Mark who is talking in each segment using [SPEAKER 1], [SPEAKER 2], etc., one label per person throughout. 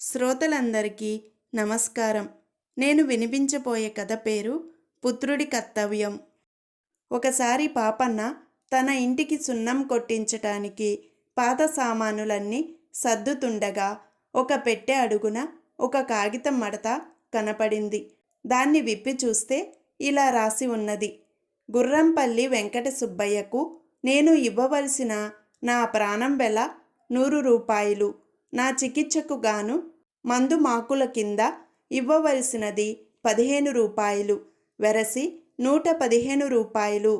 [SPEAKER 1] శ్రోతలందరికీ నమస్కారం. నేను వినిపించబోయే కథ పేరు పుత్రుడి కర్తవ్యం. ఒకసారి పాపన్న తన ఇంటికి సున్నం కొట్టించటానికి పాత సామానులన్నీ సర్దుతుండగా ఒక పెట్టె అడుగున ఒక కాగితం మడత కనపడింది. దాన్ని విప్పి చూస్తే ఇలా రాసి ఉన్నది. గుర్రంపల్లి వెంకట సుబ్బయ్యకు నేను ఇవ్వవలసిన నా ప్రాణం వెల నూరు రూపాయలు. నా చికిత్సకు గాను మందు మాకుల కింద ఇవ్వవలసినది పదిహేను రూపాయలు వెరసి నూట పదిహేను రూపాయలు.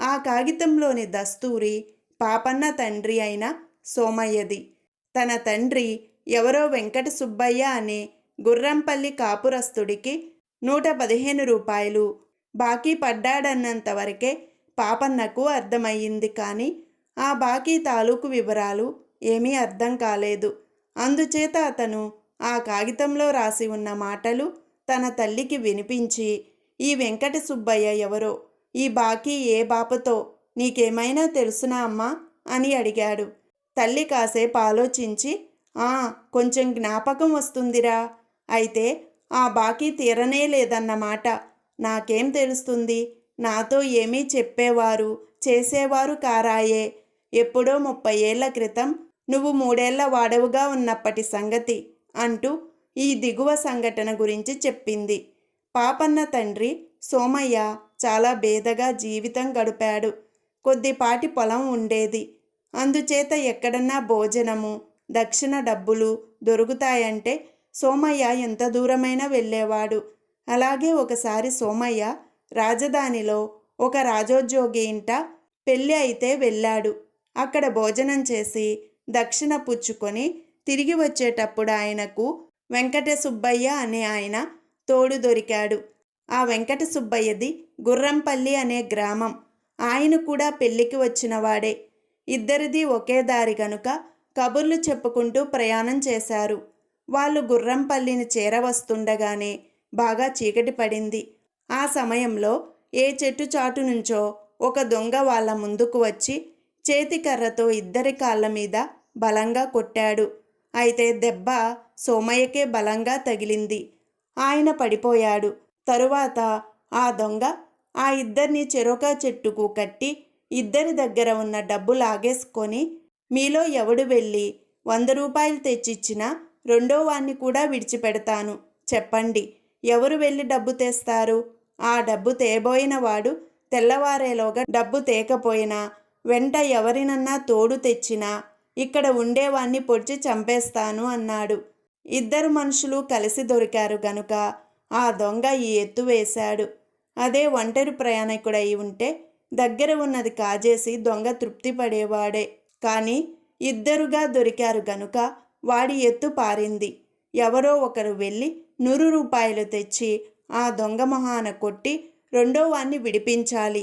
[SPEAKER 1] ఆ కాగితంలోని దస్తూరి పాపన్న తండ్రి అయిన సోమయ్యది. తన తండ్రి ఎవరో వెంకట సుబ్బయ్య అనే గుర్రంపల్లి కాపురస్తుడికి నూట పదిహేను రూపాయలు. బాకీ పడ్డాడన్నంత వరకే పాపన్నకు అర్థమయ్యింది కానీ ఆ బాకీ తాలూకు వివరాలు ఏమీ అర్థం కాలేదు. అందుచేత అతను ఆ కాగితంలో రాసి ఉన్న మాటలు తన తల్లికి వినిపించి ఈ వెంకట సుబ్బయ్య ఎవరో? ఈ బాకీ ఏ బాపతో? నీకేమైనా తెలుసునా అమ్మా అని అడిగాడు. తల్లి కాసేపు ఆలోచించి ఆ కొంచెం జ్ఞాపకం వస్తుందిరా. అయితే ఆ బాకీ తీరనే లేదన్నమాట నాకేం తెలుస్తుంది? నాతో ఏమీ చెప్పేవారు చేసేవారు కారాయే. ఎప్పుడో ముప్పై ఏళ్ళ క్రితం నువ్వు మూడేళ్ళ వాడవుగా ఉన్నప్పటి సంగతి అంటూ ఈ దిగువ సంఘటన గురించి చెప్పింది. పాపన్న తండ్రి సోమయ్య చాలా బేదగా జీవితం గడిపాడు. కొద్దిపాటి పొలం ఉండేది. అందుచేత ఎక్కడన్నా భోజనము దక్షిణ డబ్బులు దొరుకుతాయంటే సోమయ్య ఎంత దూరమైనా వెళ్ళేవాడు. అలాగే ఒకసారి సోమయ్య రాజధానిలో ఒక రాజోద్యోగి ఇంట పెళ్ళి అయితే వెళ్ళాడు. అక్కడ భోజనం చేసి దక్షిణ పుచ్చుకొని తిరిగి వచ్చేటప్పుడు ఆయనకు వెంకట సుబ్బయ్య అనే ఆయన తోడు దొరికాడు. ఆ వెంకట సుబ్బయ్యది గుర్రంపల్లి అనే గ్రామం. ఆయన కూడా పెళ్ళికి వచ్చినవాడే ఇద్దరిది ఒకే దారి గనుక కబుర్లు చెప్పుకుంటూ ప్రయాణం చేశారు. వాళ్ళు గుర్రంపల్లిని చేరవస్తుండగానే బాగా చీకటి పడింది. ఆ సమయంలో ఏ చెట్టు చాటు నుంచో ఒక దొంగ వాళ్ళ ముందుకు వచ్చి చేతికర్రతో ఇద్దరి కాళ్ళ మీద బలంగా కొట్టాడు. అయితే దెబ్బ సోమయ్యకే బలంగా తగిలింది. ఆయన పడిపోయాడు. తరువాత ఆ దొంగ ఆ ఇద్దరిని చెరొక చెట్టుకు కట్టి ఇద్దరి దగ్గర ఉన్న డబ్బు లాగేసుకొని మీలో ఎవడు వెళ్ళి వంద రూపాయలు తెచ్చిచ్చినా రెండో వాణ్ణి కూడా విడిచిపెడతాను. చెప్పండి ఎవరు వెళ్ళి డబ్బు తెస్తారు? ఆ డబ్బు తేబోయిన వాడు తెల్లవారేలోగా డబ్బు తేకపోయినా వెంట ఎవరినన్నా తోడు తెచ్చినా ఇక్కడ ఉండేవాణ్ణి పొడిచి చంపేస్తాను అన్నాడు. ఇద్దరు మనుషులు కలిసి దొరికారు గనుక ఆ దొంగ ఈ ఎత్తు వేశాడు. అదే ఒంటరి ప్రయాణికుడై ఉంటే దగ్గర ఉన్నది కాజేసి దొంగ తృప్తి పడేవాడే. కానీ ఇద్దరుగా దొరికారు గనుక వాడి ఎత్తు పారింది. ఎవరో ఒకరు వెళ్ళి నూరు రూపాయలు తెచ్చి ఆ దొంగ మొహాన కొట్టి రెండో వాణ్ణి విడిపించాలి.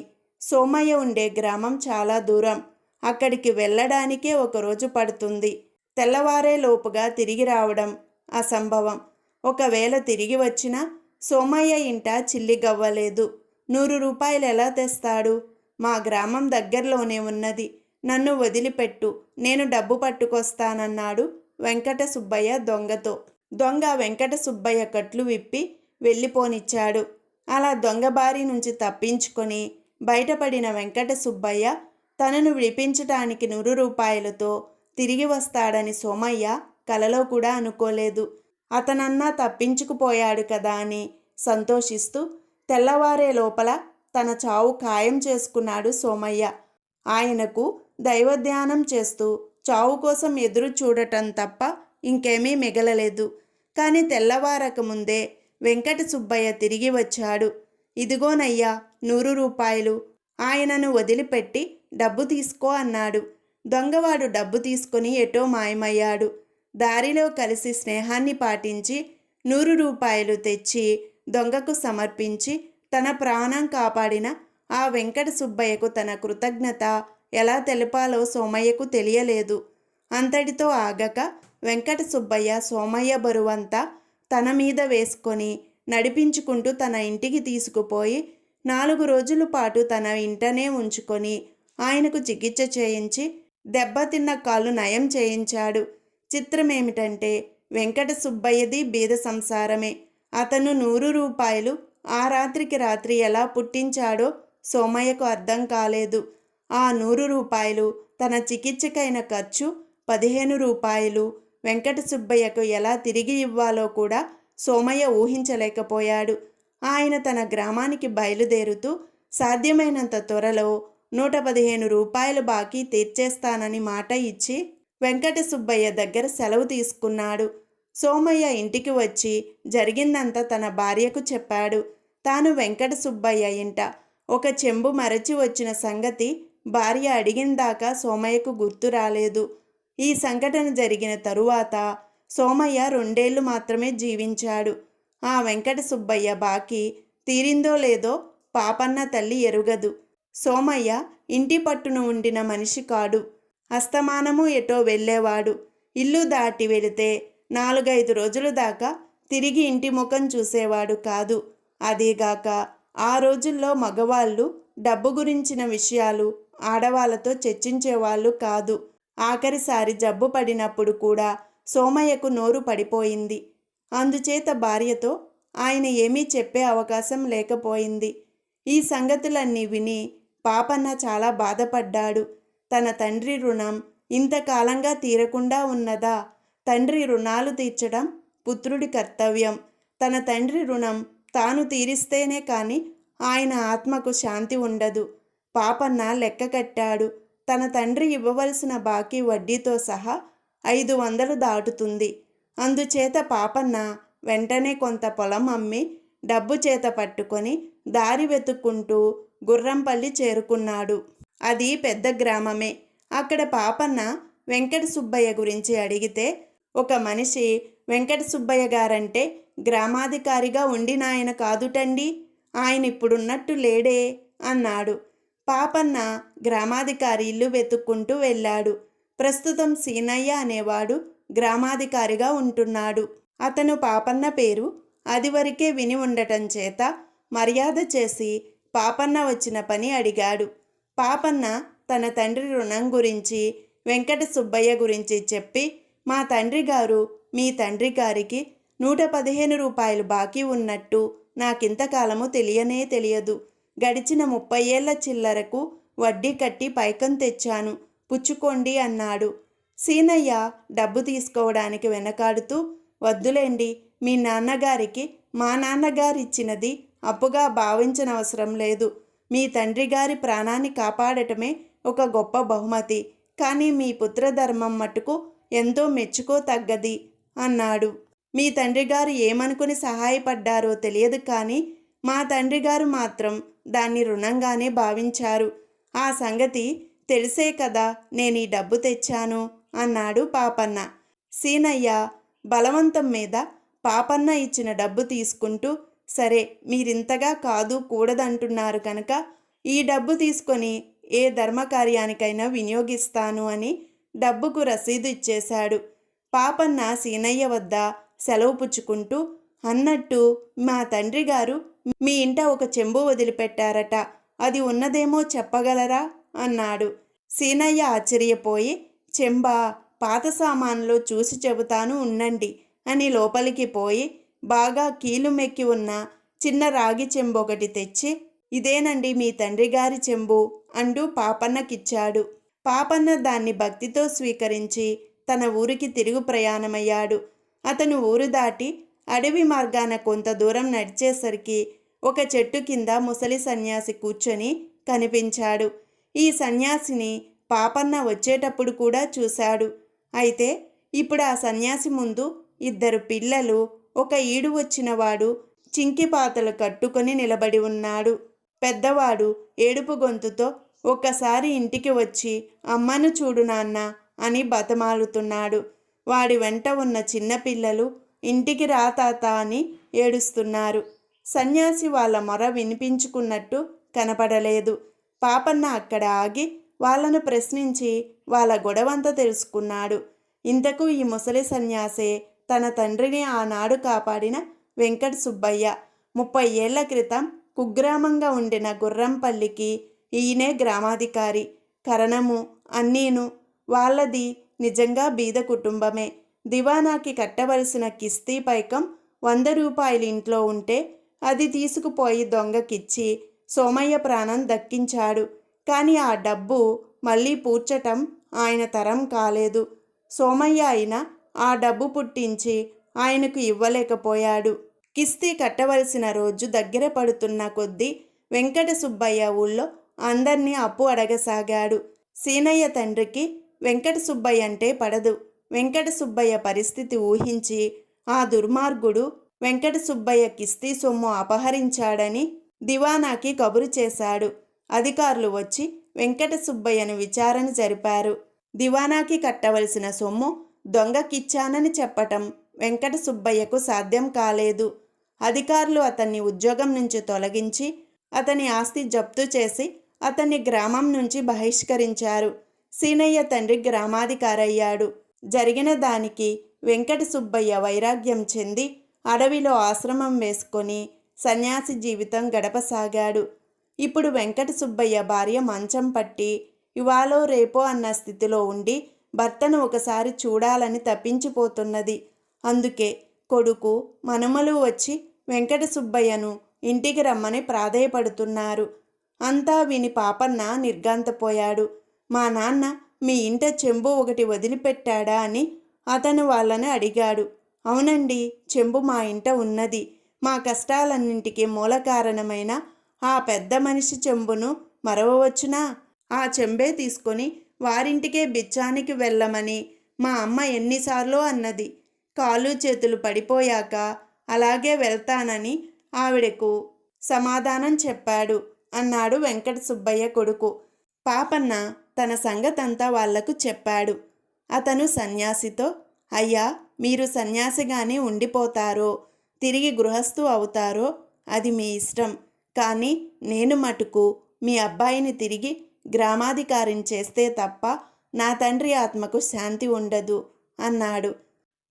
[SPEAKER 1] సోమయ్య ఉండే గ్రామం చాలా దూరం. అక్కడికి వెళ్ళడానికే ఒకరోజు పడుతుంది. తెల్లవారే లోపుగా తిరిగి రావడం అసంభవం. ఒకవేళ తిరిగి వచ్చినా సోమయ్య ఇంట చిల్లి గవ్వలేదు. నూరు రూపాయలు ఎలా తెస్తాడు? మా గ్రామం దగ్గరలోనే ఉన్నది. నన్ను వదిలిపెట్టు. నేను డబ్బు పట్టుకొస్తానన్నాడు వెంకట సుబ్బయ్య దొంగతో. దొంగ వెంకట సుబ్బయ్య కట్లు విప్పి వెళ్ళిపోనిచ్చాడు. అలా దొంగ బారి నుంచి తప్పించుకొని బయటపడిన వెంకట సుబ్బయ్య తనను విడిపించటానికి నూరు రూపాయలతో తిరిగి వస్తాడని సోమయ్య కలలో కూడా అనుకోలేదు. అతనన్నా తప్పించుకుపోయాడు కదా అని సంతోషిస్తూ తెల్లవారే లోపల తన చావు ఖాయం చేసుకున్నాడు సోమయ్య. ఆయనకు దైవధ్యానం చేస్తూ చావు కోసం ఎదురు చూడటం తప్ప ఇంకేమీ మిగలలేదు. కానీ తెల్లవారక ముందే వెంకట సుబ్బయ్య తిరిగి వచ్చాడు. ఇదిగోనయ్యా నూరు రూపాయలు. ఆయనను వదిలిపెట్టి డబ్బు తీసుకో అన్నాడు. దొంగవాడు డబ్బు తీసుకుని ఎటో మాయమయ్యాడు. దారిలో కలిసి స్నేహాన్ని పాటించి నూరు రూపాయలు తెచ్చి దొంగకు సమర్పించి తన ప్రాణం కాపాడిన ఆ వెంకట సుబ్బయ్యకు తన కృతజ్ఞత ఎలా తెలపాలో సోమయ్యకు తెలియలేదు. అంతటితో ఆగక వెంకట సుబ్బయ్య సోమయ్య బరువంతా తన మీద వేసుకొని నడిపించుకుంటూ తన ఇంటికి తీసుకుపోయి నాలుగు రోజుల పాటు తన ఇంటనే ఉంచుకొని ఆయనకు చికిత్స చేయించి దెబ్బతిన్న కాళ్ళు నయం చేయించాడు. చిత్రమేమిటంటే వెంకట సుబ్బయ్యది బీద సంసారమే. అతను నూరు రూపాయలు ఆ రాత్రికి రాత్రి ఎలా పుట్టించాడో సోమయ్యకు అర్థం కాలేదు. ఆ నూరు రూపాయలు తన చికిత్సకైన ఖర్చు పదిహేను రూపాయలు వెంకట సుబ్బయ్యకు ఎలా తిరిగి ఇవ్వాలో కూడా సోమయ్య ఊహించలేకపోయాడు. ఆయన తన గ్రామానికి బయలుదేరుతూ సాధ్యమైనంత త్వరలో నూట పదిహేను రూపాయలు బాకీ తీర్చేస్తానని మాట ఇచ్చి వెంకట సుబ్బయ్య దగ్గర సెలవు తీసుకున్నాడు. సోమయ్య ఇంటికి వచ్చి జరిగిందంతా తన భార్యకు చెప్పాడు. తాను వెంకట సుబ్బయ్య ఇంట ఒక చెంబు మరచి వచ్చిన సంగతి భార్య అడిగిందాకా సోమయ్యకు గుర్తు రాలేదు. ఈ సంఘటన జరిగిన తరువాత సోమయ్య రెండేళ్ళు మాత్రమే జీవించాడు. ఆ వెంకట సుబ్బయ్య బాకీ తీరిందో లేదో పాపన్న తల్లి ఎరుగదు. సోమయ్య ఇంటి పట్టున ఉండిన మనిషి కాడు. అస్తమానము ఎటో వెళ్ళేవాడు. ఇల్లు దాటి వెళితే నాలుగైదు రోజుల దాకా తిరిగి ఇంటి ముఖం చూసేవాడు కాదు. అదేగాక ఆ రోజుల్లో మగవాళ్ళు డబ్బు గురించిన విషయాలు ఆడవాళ్ళతో చర్చించేవాళ్ళు కాదు. ఆఖరిసారి జబ్బు పడినప్పుడు కూడా సోమయ్యకు నోరు పడిపోయింది. అందుచేత భార్యతో ఆయన ఏమీ చెప్పే అవకాశం లేకపోయింది. ఈ సంగతులన్నీ విని పాపన్న చాలా బాధపడ్డాడు. తన తండ్రి రుణం ఇంతకాలంగా తీరకుండా ఉన్నదా? తండ్రి రుణాలు తీర్చడం పుత్రుడి కర్తవ్యం. తన తండ్రి రుణం తాను తీరిస్తేనే కాని ఆయన ఆత్మకు శాంతి ఉండదు. పాపన్న లెక్క కట్టాడు. తన తండ్రి ఇవ్వవలసిన బాకీ వడ్డీతో సహా ఐదు వందలు దాటుతుంది. అందుచేత పాపన్న వెంటనే కొంత పొలం అమ్మి డబ్బు చేత పట్టుకొని దారి వెతుక్కుంటూ గుర్రంపల్లి చేరుకున్నాడు. అది పెద్ద గ్రామమే. అక్కడ పాపన్న వెంకట సుబ్బయ్య గురించి అడిగితే ఒక మనిషి వెంకట సుబ్బయ్య గారంటే గ్రామాధికారిగా ఉండినాయన కాదుటండి? ఆయన ఇప్పుడున్నట్టు లేడే అన్నాడు. పాపన్న గ్రామాధికారి ఇల్లు వెతుక్కుంటూ వెళ్ళాడు. ప్రస్తుతం సీనయ్య అనేవాడు గ్రామాధికారిగా ఉంటున్నాడు. అతను పాపన్న పేరు అదివరకే విని ఉండటం చేత మర్యాద చేసి పాపన్న వచ్చిన పని అడిగాడు. పాపన్న తన తండ్రి రుణం గురించి వెంకట సుబ్బయ్య గురించి చెప్పి మా తండ్రి గారు మీ తండ్రి గారికి నూట పదిహేను రూపాయలు బాకీ ఉన్నట్టు నాకింతకాలము తెలియనే తెలియదు. గడిచిన ముప్పై ఏళ్ళ చిల్లరకు వడ్డీ కట్టి పైకం తెచ్చాను. పుచ్చుకోండి అన్నాడు. సీనయ్య డబ్బు తీసుకోవడానికి వెనకాడుతూ వద్దులేండి మీ నాన్నగారికి మా నాన్నగారిచ్చినది అప్పుగా భావించనవసరం లేదు. మీ తండ్రి గారి ప్రాణాన్ని కాపాడటమే ఒక గొప్ప బహుమతి. కానీ మీ పుత్రధర్మం మటుకు ఎంతో మెచ్చుకో తగ్గది అన్నాడు. మీ తండ్రి గారు ఏమనుకుని సహాయపడ్డారో తెలియదు కానీ మా తండ్రి గారు మాత్రం దాన్ని రుణంగానే భావించారు. ఆ సంగతి తెలిసే కదా నేను ఈ డబ్బు తెచ్చాను. అన్నాడు పాపన్న. సీనయ్య బలవంతం మీద పాపన్న ఇచ్చిన డబ్బు తీసుకుంటూ సరే మీరింతగా కాదు కూడదంటున్నారు కనుక ఈ డబ్బు తీసుకొని ఏ ధర్మకార్యానికైనా వినియోగిస్తాను అని డబ్బుకు రసీదు ఇచ్చేశాడు. పాపన్న సీనయ్య వద్ద సెలవు పుచ్చుకుంటూ అన్నట్టు మా తండ్రి గారు మీ ఇంట ఒక చెంబు వదిలిపెట్టారట అది ఉన్నదేమో చెప్పగలరా? అన్నాడు. సీనయ్య ఆశ్చర్యపోయి చెంబా పాత సామాన్లు చూసి చెబుతాను ఉండండి అని లోపలికి పోయి బాగా కీలు మెక్కి ఉన్న చిన్న రాగి చెంబు ఒకటి తెచ్చి ఇదేనండి మీ తండ్రి గారి చెంబు అంటూ పాపన్నకిచ్చాడు. పాపన్న దాన్ని భక్తితో స్వీకరించి తన ఊరికి తిరుగు ప్రయాణమయ్యాడు. అతను ఊరు దాటి అడవి మార్గాన కొంత దూరం నడిచేసరికి ఒక చెట్టు కింద ముసలి సన్యాసి కూర్చొని కనిపించాడు. ఈ సన్యాసిని పాపన్న వచ్చేటప్పుడు కూడా చూశాడు. అయితే ఇప్పుడు ఆ సన్యాసి ముందు ఇద్దరు పిల్లలు ఒక ఈడు వచ్చినవాడు చింకిపాతలు కట్టుకొని నిలబడి ఉన్నాడు. పెద్దవాడు ఏడుపు గొంతుతో ఒక్కసారి ఇంటికి వచ్చి అమ్మను చూడు నాన్న అని బతమాలుతున్నాడు. వాడి వెంట ఉన్న చిన్నపిల్లలు ఇంటికి రా తాత అని ఏడుస్తున్నారు. సన్యాసి వాళ్ళ మొర వినిపించుకున్నట్టు కనపడలేదు. పాపన్న అక్కడ ఆగి వాళ్ళను ప్రశ్నించి వాళ్ళ గొడవంతా తెలుసుకున్నాడు. ఇంతకు ఈ ముసలి సన్యాసే తన తండ్రిని ఆనాడు కాపాడిన వెంకట సుబ్బయ్య. ముప్పై ఏళ్ళ క్రితం కుగ్రామంగా ఉండిన గుర్రంపల్లికి ఈయనే గ్రామాధికారి. కరణము అన్నీను వాళ్ళది నిజంగా బీద కుటుంబమే. దివానాకి కట్టవలసిన కిస్తీ పైకం వంద రూపాయలు ఇంట్లో ఉంటే అది తీసుకుపోయి దొంగకిచ్చి సోమయ్య ప్రాణం దక్కించాడు. కానీ ఆ డబ్బు మళ్ళీ పూడ్చటం ఆయన తరం కాలేదు. సోమయ్య అయినా ఆ డబ్బు పుట్టించి ఆయనకు ఇవ్వలేకపోయాడు. కిస్తీ కట్టవలసిన రోజు దగ్గర పడుతున్న కొద్దీ వెంకట సుబ్బయ్య ఊళ్ళో అందర్నీ అప్పు అడగసాగాడు. సీనయ్య తండ్రికి వెంకట సుబ్బయ్య అంటే పడదు. వెంకట సుబ్బయ్య పరిస్థితి ఊహించి ఆ దుర్మార్గుడు వెంకట సుబ్బయ్య కిస్తీ సొమ్ము అపహరించాడని దివానాకి కబురు చేశాడు. అధికారులు వచ్చి వెంకట సుబ్బయ్యను విచారణ జరిపారు. దివానాకి కట్టవలసిన సొమ్ము దొంగకిచ్చానని చెప్పటం వెంకట సుబ్బయ్యకు సాధ్యం కాలేదు. అధికారులు అతన్ని ఉద్యోగం నుంచి తొలగించి అతని ఆస్తి జప్తు చేసి అతన్ని గ్రామం నుంచి బహిష్కరించారు. సీనయ్య తండ్రి గ్రామాధికారయ్యాడు. జరిగిన దానికి వెంకట సుబ్బయ్య వైరాగ్యం చెంది అడవిలో ఆశ్రమం వేసుకొని సన్యాసి జీవితం గడపసాగాడు. ఇప్పుడు వెంకట సుబ్బయ్య భార్య మంచం పట్టి ఇవాళో రేపో అన్న స్థితిలో ఉండి భర్తను ఒకసారి చూడాలని తప్పించిపోతున్నది. అందుకే కొడుకు మనుమలు వచ్చి వెంకట సుబ్బయ్యను ఇంటికి రమ్మని ప్రాధేయపడుతున్నారు. అంతా విని పాపన్న నిర్గాంతపోయాడు మా నాన్న మీ ఇంట చెంబు ఒకటి వదిలిపెట్టాడా? అని అతను వాళ్ళని అడిగాడు. అవునండి చెంబు మా ఇంట ఉన్నది. మా కష్టాలన్నింటికి మూల కారణమైన ఆ పెద్ద మనిషి చెంబును మరవవచ్చునా? ఆ చెంబే తీసుకొని వారింటికే బిచ్చానికి వెళ్ళమని మా అమ్మ ఎన్నిసార్లు అన్నది. కాలు చేతులు పడిపోయాక అలాగే వెళ్తానని ఆవిడకు సమాధానం చెప్పాడు అన్నాడు వెంకట సుబ్బయ్య కొడుకు. పాపన్న తన సంగతంతా వాళ్ళకు చెప్పాడు. అతను సన్యాసితో అయ్యా మీరు సన్యాసిగానే ఉండిపోతారో తిరిగి గృహస్థు అవుతారో అది మీ ఇష్టం. కానీ నేను మటుకు మీ అబ్బాయిని తిరిగి గ్రామాధికారిని చేస్తే తప్ప నా తండ్రి ఆత్మకు శాంతి ఉండదు అన్నాడు.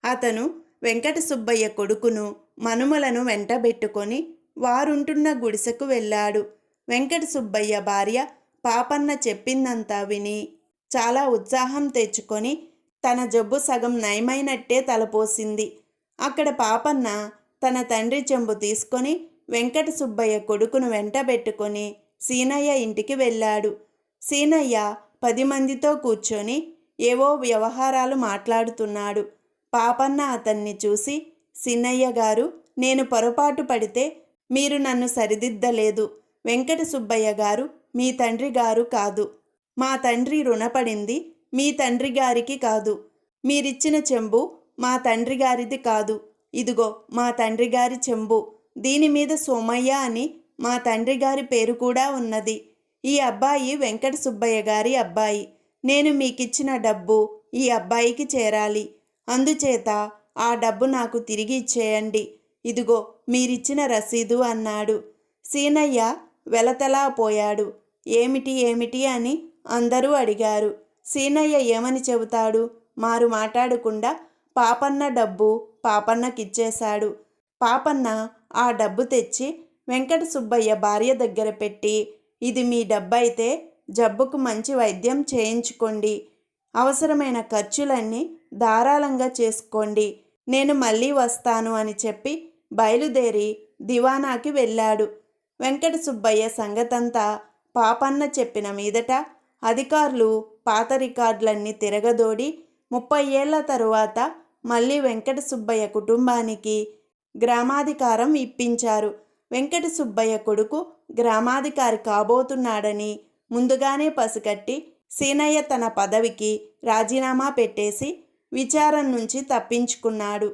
[SPEAKER 1] అతను వెంకట సుబ్బయ్య కొడుకును మనుమలను వెంటబెట్టుకొని వారుంటున్న గుడిసెకు వెళ్ళాడు. వెంకట సుబ్బయ్య భార్య పాపన్న చెప్పిందంతా విని చాలా ఉత్సాహం తెచ్చుకొని తన జబ్బు సగం నయమైనట్టే తలపోసింది. అక్కడ పాపన్న తన తండ్రి చెంబు తీసుకొని వెంకట సుబ్బయ్య కొడుకును వెంటబెట్టుకొని సీనయ్య ఇంటికి వెళ్ళాడు. సీనయ్య పది మందితో కూర్చొని ఏవో వ్యవహారాలు మాట్లాడుతున్నాడు. పాపన్న అతన్ని చూసి సీనయ్య గారు నేను పొరపాటు పడితే మీరు నన్ను సరిదిద్దలేదు. వెంకట సుబ్బయ్య గారు మీ తండ్రి గారు కాదు. మా తండ్రి రుణపడింది మీ తండ్రి గారికి కాదు. మీరిచ్చిన చెంబు మా తండ్రి గారిది కాదు. ఇదిగో మా తండ్రి గారి చెంబు. దీని మీద సోమయ్య అని మా తండ్రి గారి పేరు కూడా ఉన్నది. ఈ అబ్బాయి వెంకట సుబ్బయ్య గారి అబ్బాయి. నేను మీకిచ్చిన డబ్బు ఈ అబ్బాయికి చేరాలి. అందుచేత ఆ డబ్బు నాకు తిరిగి ఇచ్చేయండి. ఇదిగో మీరిచ్చిన రసీదు అన్నాడు. సీనయ్య వెలతలా పోయాడు. ఏమిటి ఏమిటి అని అందరూ అడిగారు. సీనయ్య ఏమని చెబుతాడు? మారు మాట్లాడకుండా పాపన్న డబ్బు పాపన్నకిచ్చేశాడు. పాపన్న ఆ డబ్బు తెచ్చి వెంకట సుబ్బయ్య భార్య దగ్గర పెట్టి ఇది మీ డబ్బైతే జబ్బుకు మంచి వైద్యం చేయించుకోండి. అవసరమైన ఖర్చులన్నీ ధారాళంగా చేసుకోండి. నేను మళ్ళీ వస్తాను అని చెప్పి బయలుదేరి దివానాకి వెళ్ళాడు. వెంకట సుబ్బయ్య సంగతంతా పాపన్న చెప్పిన మీదట అధికారులు పాత రికార్డులన్నీ తిరగదోడి ముప్పై ఏళ్ళ తరువాత మళ్ళీ వెంకట సుబ్బయ్య కుటుంబానికి గ్రామాధికారం ఇప్పించారు. వెంకట సుబ్బయ్య కొడుకు గ్రామాధికారి కాబోతున్నాడని ముందుగానే పసికట్టి సీనయ్య తన పదవికి రాజీనామా పెట్టేసి విచారం నుంచి తప్పించుకున్నాడు.